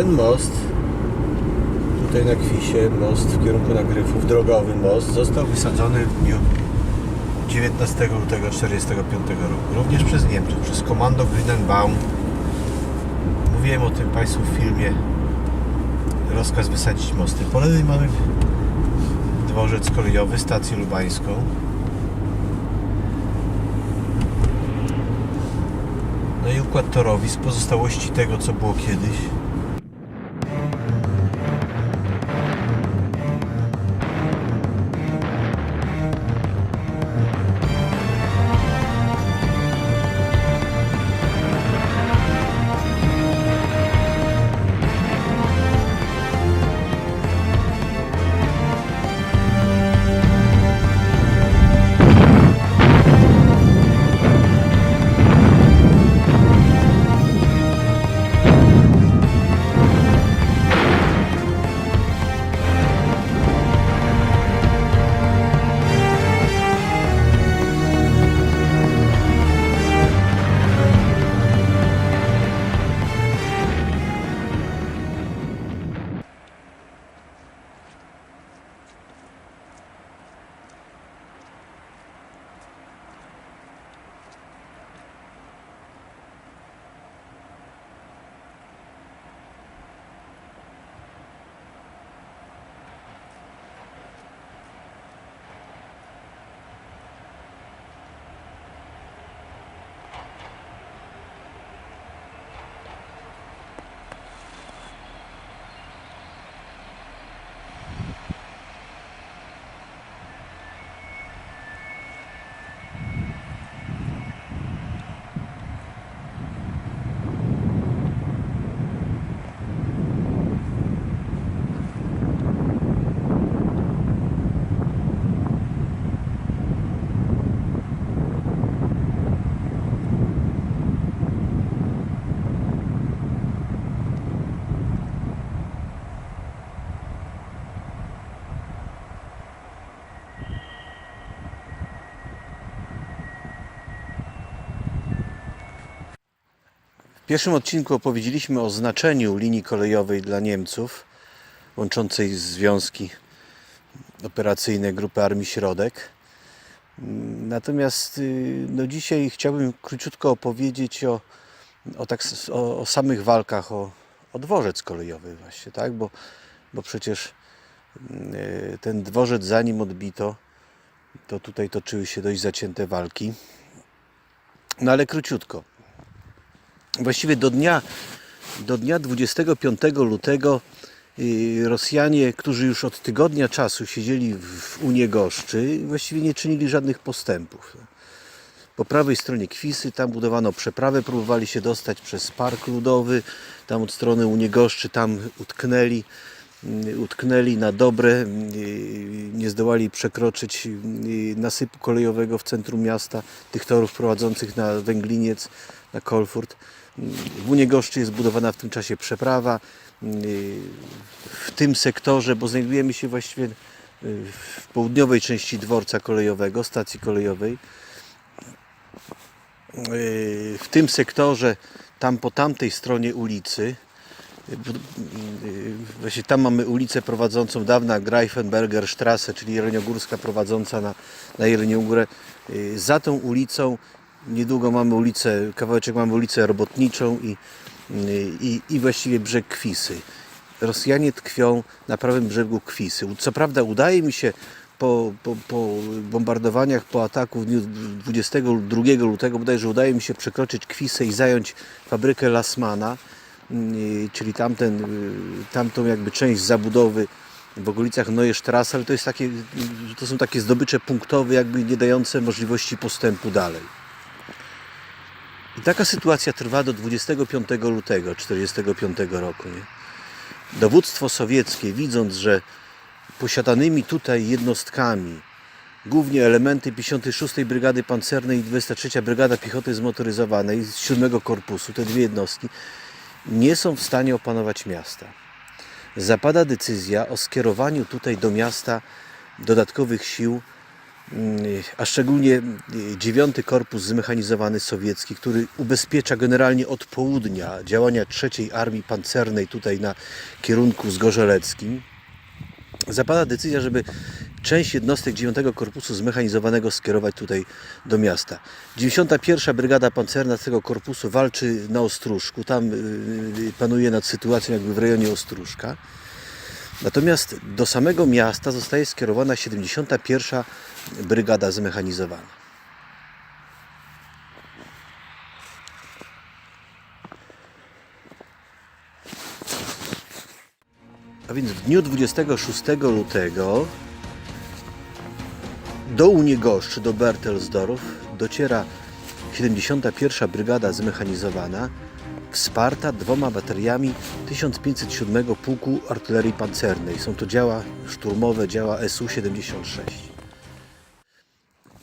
ten most tutaj na Kwisie, most w kierunku Nagryfów, drogowy most, został wysadzony w dniu 19 lutego 1945 roku. Również przez Niemców, przez komando Grünenbaum. Mówiłem o tym Państwu w filmie. Rozkaz wysadzić mosty. Po lewej mamy dworzec kolejowy, stację lubańską. No i układ torowisk, pozostałości tego, co było kiedyś. W pierwszym odcinku opowiedzieliśmy o znaczeniu linii kolejowej dla Niemców, łączącej związki operacyjne Grupy Armii Środek. Natomiast y, no, dzisiaj chciałbym króciutko opowiedzieć o, o, tak, o, o samych walkach o, o dworzec kolejowy właśnie, tak? Bo, bo przecież y, ten dworzec zanim odbito, to tutaj toczyły się dość zacięte walki. No ale króciutko właściwie do dnia, do dnia 25 lutego y, Rosjanie, którzy już od tygodnia czasu siedzieli w w Uniegoszczy, właściwie nie czynili żadnych postępów. Po prawej stronie Kwisy, tam budowano przeprawę, próbowali się dostać przez Park Ludowy, tam od strony Uniegoszczy, tam utknęli, utknęli na dobre, nie zdołali przekroczyć nasypu kolejowego w centrum miasta, tych torów prowadzących na Węgliniec, na Kolfurt. W Uniegoszczy jest budowana w tym czasie przeprawa. W tym sektorze, bo znajdujemy się właściwie w południowej części dworca kolejowego, stacji kolejowej. W tym sektorze, tam po tamtej stronie ulicy, właśnie tam mamy ulicę prowadzącą dawna Greifenberger Straße, czyli Jeleniogórska prowadząca na, na Jeleniogórę. Y, Za tą ulicą niedługo mamy ulicę, kawałeczek mamy ulicę robotniczą i, y, i, i właściwie brzeg Kwisy. Rosjanie tkwią na prawym brzegu Kwisy. Co prawda udaje mi się po, po, po bombardowaniach, po ataku w dniu 22 lutego bodajże udaje mi się przekroczyć Kwisę i zająć fabrykę Lasmana, czyli tamten, y, tamtą jakby część zabudowy w okolicach Neue Strasse, ale to, jest takie, to są takie zdobycze punktowe, jakby nie dające możliwości postępu dalej. I taka sytuacja trwa do 25 lutego 1945 roku. Nie? Dowództwo sowieckie, widząc, że posiadanymi tutaj jednostkami, głównie elementy 56 Brygady Pancernej i 23 Brygada Piechoty Zmotoryzowanej z 7 Korpusu, te dwie jednostki, nie są w stanie opanować miasta. Zapada decyzja o skierowaniu tutaj do miasta dodatkowych sił y, a szczególnie y, dziewiąty korpus zmechanizowany sowiecki, który ubezpiecza generalnie od południa działania trzeciej armii pancernej tutaj na kierunku zgorzeleckim, zapada decyzja, żeby część jednostek 9 Korpusu Zmechanizowanego skierować tutaj do miasta. 91 Brygada Pancerna tego korpusu walczy na Ostróżku, tam y, panuje nad sytuacją jakby w rejonie Ostróżka. Natomiast do samego miasta zostaje skierowana 71 Brygada Zmechanizowana. A więc w dniu 26 lutego do Uniegoszczy, do Bertelsdorf dociera 71 Brygada Zmechanizowana wsparta dwoma bateriami 1507 Pułku Artylerii Pancernej. Są to działa szturmowe, działa SU-76.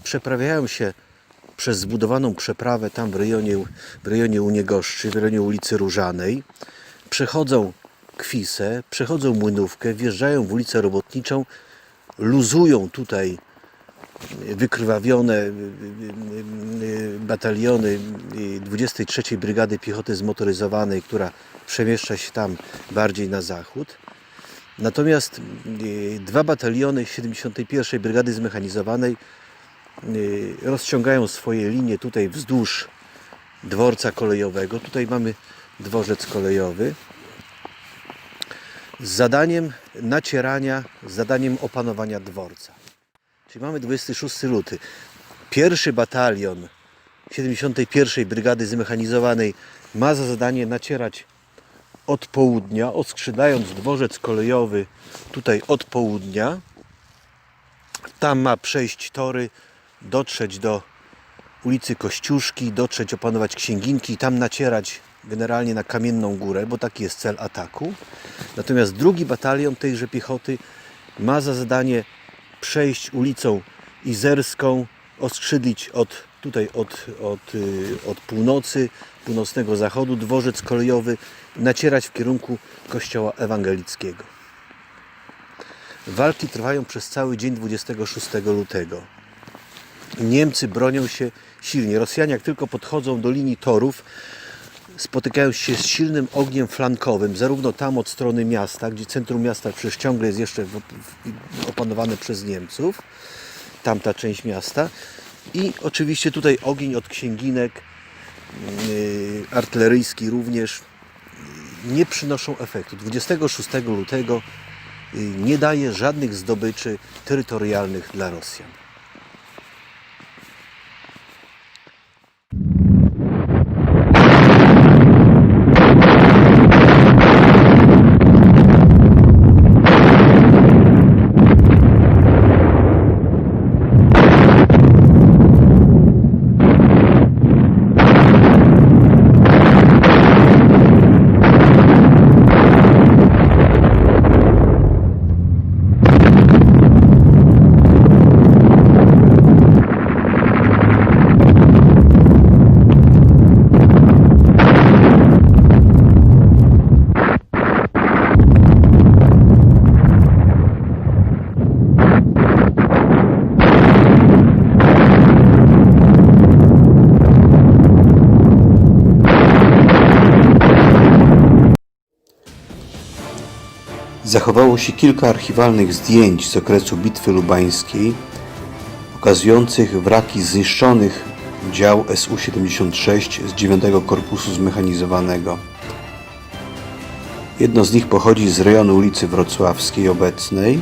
Przeprawiają się przez zbudowaną przeprawę tam w rejonie, w rejonie Uniegoszczy, w rejonie ulicy Różanej. Przechodzą Kwisę, przechodzą Młynówkę, wjeżdżają w ulicę Robotniczą, luzują tutaj wykrwawione y, y, y, bataliony y, 23 Brygady Piechoty Zmotoryzowanej, która przemieszcza się tam bardziej na zachód. Natomiast dwa bataliony 71 Brygady Zmechanizowanej rozciągają swoje linie tutaj wzdłuż dworca kolejowego. Tutaj mamy dworzec kolejowy z zadaniem nacierania, z zadaniem opanowania dworca. Czyli mamy 26 luty. Pierwszy batalion 71 Brygady Zmechanizowanej ma za zadanie nacierać od południa, odskrzydlając dworzec kolejowy tutaj od południa. Tam ma przejść tory, dotrzeć do ulicy Kościuszki, dotrzeć, opanować Księginki i tam nacierać generalnie na Kamienną Górę, bo taki jest cel ataku. Natomiast drugi batalion tejże piechoty ma za zadanie przejść ulicą Izerską, oskrzydlić od, tutaj od, od, y, od północy, północnego zachodu, dworzec kolejowy, nacierać w kierunku kościoła ewangelickiego. Walki trwają przez cały dzień 26 lutego. Niemcy bronią się silnie. Rosjanie jak tylko podchodzą do linii torów, spotykają się z silnym ogniem flankowym, zarówno tam od strony miasta, gdzie centrum miasta przecież ciągle jest jeszcze opanowane przez Niemców, tamta część miasta, i oczywiście tutaj ogień od księginek, yy, artyleryjski również, yy, nie przynoszą efektu. 26 lutego yy, nie daje żadnych zdobyczy terytorialnych dla Rosjan. Zachowało się kilka archiwalnych zdjęć z okresu Bitwy Lubańskiej, pokazujących wraki zniszczonych dział SU-76 z 9 Korpusu Zmechanizowanego. Jedno z nich pochodzi z rejonu ulicy Wrocławskiej obecnej,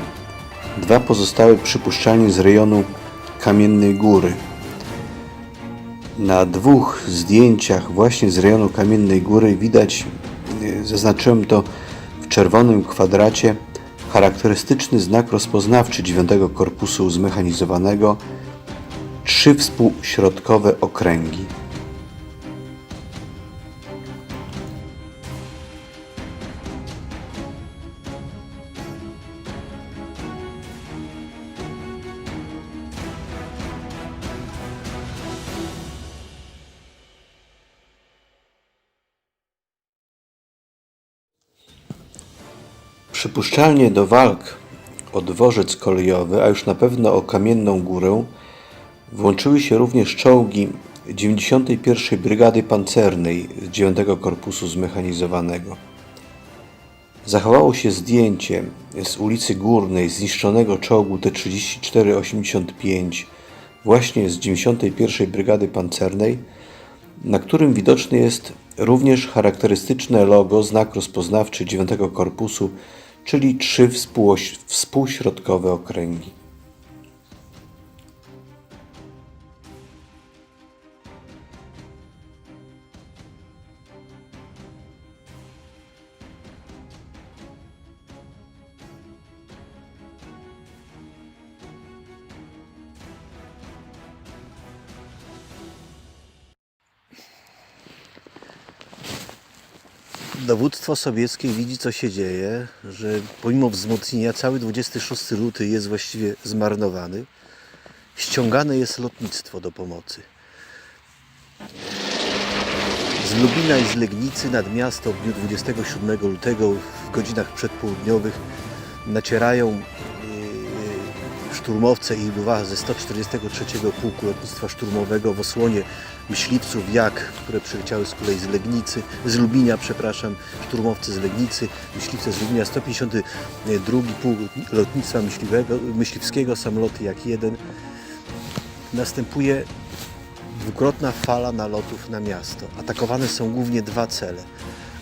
dwa pozostałe przypuszczalnie z rejonu Kamiennej Góry. Na dwóch zdjęciach właśnie z rejonu Kamiennej Góry widać, y, zaznaczyłem to czerwonym kwadracie, charakterystyczny znak rozpoznawczy 9 Korpusu Zmechanizowanego, trzy współśrodkowe okręgi. Przypuszczalnie do walk o dworzec kolejowy, a już na pewno o Kamienną Górę, włączyły się również czołgi 91. Brygady Pancernej z 9 Korpusu Zmechanizowanego. Zachowało się zdjęcie z ulicy Górnej zniszczonego czołgu T-34-85 właśnie z 91. Brygady Pancernej, na którym widoczne jest również charakterystyczne logo, znak rozpoznawczy 9 Korpusu, czyli trzy współśrodkowe okręgi. Dowództwo sowieckie widzi, co się dzieje, że pomimo wzmocnienia cały 26 luty jest właściwie zmarnowany. Ściągane jest lotnictwo do pomocy. Z Lubina i z Legnicy nad miasto w dniu 27 lutego w godzinach przedpołudniowych nacierają szturmowce i Luwa ze 143 Pułku Lotnictwa Szturmowego w osłonie myśliwców jak, które przyleciały z kolei z Legnicy, z Lubinia, przepraszam, szturmowcy z Legnicy, myśliwce z Lubinia, 152 Pułk Lotnictwa Myśliwego, Myśliwskiego, samoloty jak jeden. Następuje dwukrotna fala nalotów na miasto. Atakowane są głównie dwa cele.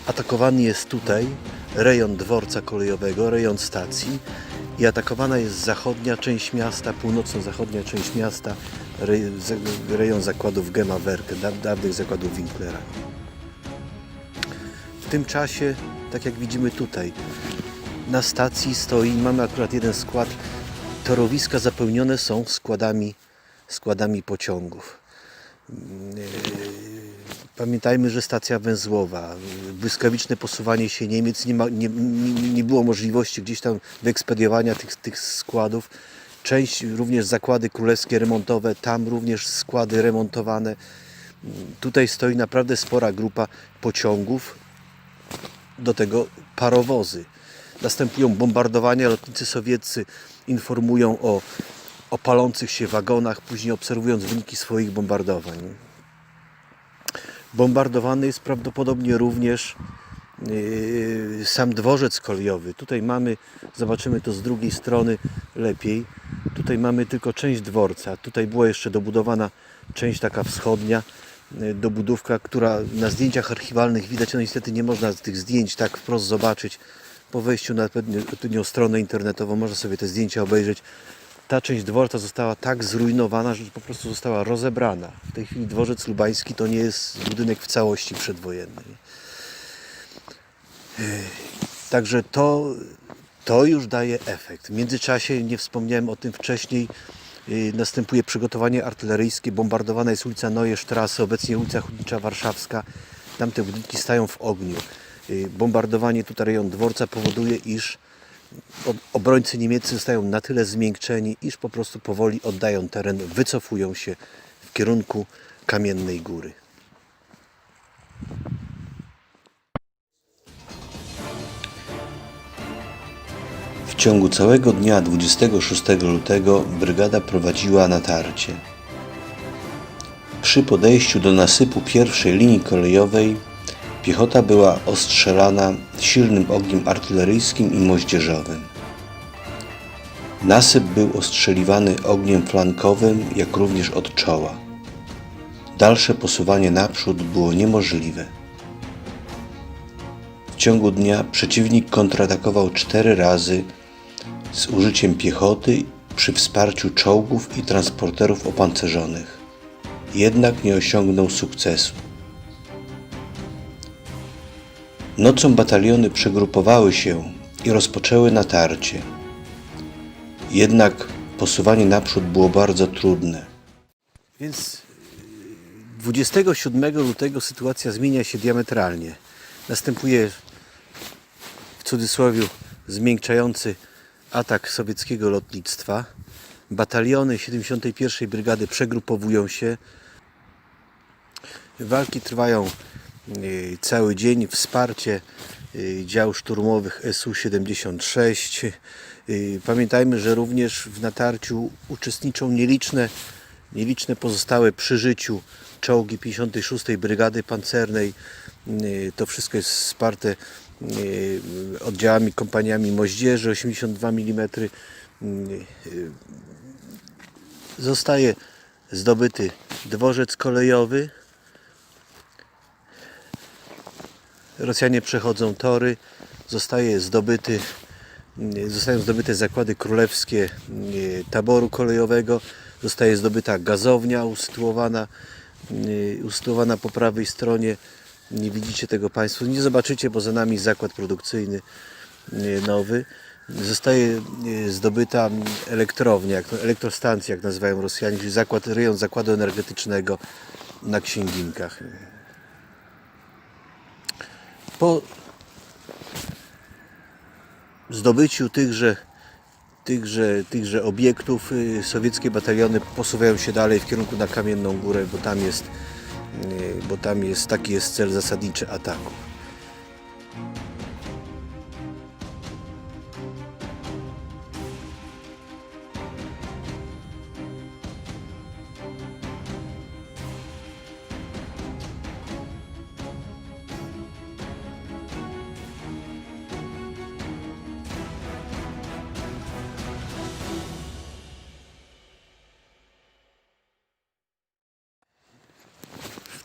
Atakowany jest tutaj rejon dworca kolejowego, rejon stacji i atakowana jest zachodnia część miasta, północno-zachodnia część miasta, rejon zakładów Gema Werke, da- dawnych zakładów Winklera. W tym czasie, tak jak widzimy tutaj, na stacji stoi, mamy akurat jeden skład, torowiska zapełnione są składami, składami pociągów. Pamiętajmy, że stacja węzłowa, błyskawiczne posuwanie się Niemiec, nie, ma, nie, nie, było możliwości gdzieś tam wyekspediowania tych, tych składów. Część również zakłady królewskie remontowe, tam również składy remontowane. Tutaj stoi naprawdę spora grupa pociągów, do tego parowozy. Następują bombardowania, lotnicy sowieccy informują o, o palących się wagonach, później obserwując wyniki swoich bombardowań. Bombardowany jest prawdopodobnie również yy, sam dworzec kolejowy. Tutaj mamy, zobaczymy to z drugiej strony lepiej. Tutaj mamy tylko część dworca. Tutaj była jeszcze dobudowana część taka wschodnia, yy, dobudówka, która na zdjęciach archiwalnych widać, no niestety nie można tych zdjęć tak wprost zobaczyć. Po wejściu na odpowiednią stronę internetową można sobie te zdjęcia obejrzeć. Ta część dworca została tak zrujnowana, że po prostu została rozebrana. W tej chwili dworzec lubański to nie jest budynek w całości przedwojenny. Także to, to już daje efekt. W międzyczasie, nie wspomniałem o tym wcześniej, yy, następuje przygotowanie artyleryjskie. Bombardowana jest ulica Neue Strasse, obecnie ulica Chudnicza Warszawska. Tamte budynki stają w ogniu. Yy, Bombardowanie tutaj rejon dworca powoduje, iż obrońcy niemieccy zostają na tyle zmiękczeni, iż po prostu powoli oddają teren, wycofują się w kierunku Kamiennej Góry. W ciągu całego dnia 26 lutego brygada prowadziła natarcie. Przy podejściu do nasypu pierwszej linii kolejowej piechota była ostrzelana silnym ogniem artyleryjskim i moździerzowym. Nasyp był ostrzeliwany ogniem flankowym, jak również od czoła. Dalsze posuwanie naprzód było niemożliwe. W ciągu dnia przeciwnik kontratakował cztery razy z użyciem piechoty przy wsparciu czołgów i transporterów opancerzonych. Jednak nie osiągnął sukcesu. Nocą bataliony przegrupowały się i rozpoczęły natarcie. Jednak posuwanie naprzód było bardzo trudne. Więc 27 lutego sytuacja zmienia się diametralnie. Następuje w cudzysłowie zmiękczający atak sowieckiego lotnictwa. Bataliony 71 Brygady przegrupowują się. Walki trwają cały dzień. Wsparcie y, dział szturmowych SU-76, Y, Pamiętajmy, że również w natarciu uczestniczą nieliczne, nieliczne pozostałe przy życiu czołgi 56. Brygady Pancernej. To wszystko jest wsparte oddziałami, kompaniami moździerzy 82 mm. Zostaje zdobyty dworzec kolejowy. Rosjanie przechodzą tory, zostaje zdobyty, mm, zostają zdobyte zakłady królewskie mm, taboru kolejowego, zostaje zdobyta gazownia usytuowana, mm, usytuowana po prawej stronie. Nie widzicie tego Państwo, nie zobaczycie, bo za nami zakład produkcyjny nowy. Zostaje zdobyta elektrownia, elektrostancja, jak nazywają Rosjanie, czyli zakład, rejon zakładu energetycznego na Księginkach. Po zdobyciu tychże, tychże, tychże obiektów y, sowieckie bataliony posuwają się dalej w kierunku na Kamienną Górę, bo tam jest, y, bo tam jest taki jest cel zasadniczy ataku.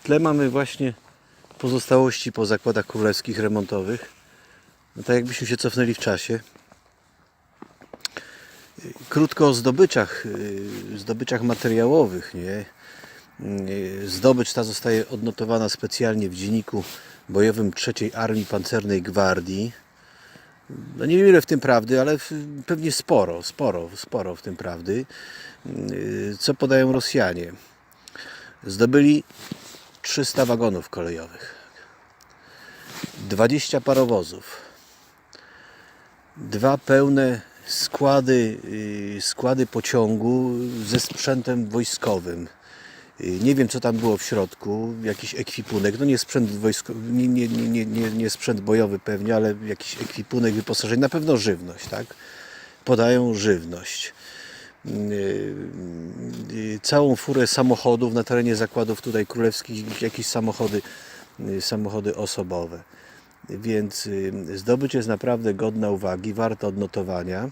Tle mamy właśnie pozostałości po zakładach królewskich remontowych. No tak jakbyśmy się cofnęli w czasie. Krótko o zdobyczach, yy, zdobyczach materiałowych. Nie? Yy, Zdobycz ta zostaje odnotowana specjalnie w dzienniku bojowym III Armii Pancernej Gwardii. No niewiele w tym prawdy, ale pewnie sporo, sporo, sporo w tym prawdy. Yy, Co podają Rosjanie? Zdobyli 300 wagonów kolejowych, 20 parowozów, dwa pełne składy, yy, składy pociągu ze sprzętem wojskowym. Yy, Nie wiem, co tam było w środku, jakiś ekwipunek, no nie sprzęt wojskowy, nie, nie, nie, nie, nie, sprzęt bojowy pewnie, ale jakiś ekwipunek, wyposażenie, na pewno żywność, tak? Podają żywność. Całą furę samochodów na terenie zakładów tutaj królewskich, jakieś samochody, yy, samochody osobowe. Więc yy, zdobycz jest naprawdę godna uwagi, warta odnotowania.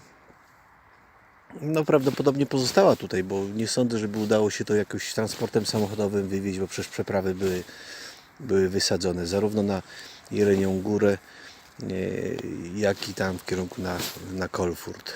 No prawdopodobnie pozostała tutaj, bo nie sądzę, żeby udało się to jakoś transportem samochodowym wywieźć, bo przecież przeprawy były, były wysadzone zarówno na Jelenią Górę, yy, jak i tam w kierunku na, na Kolfurt.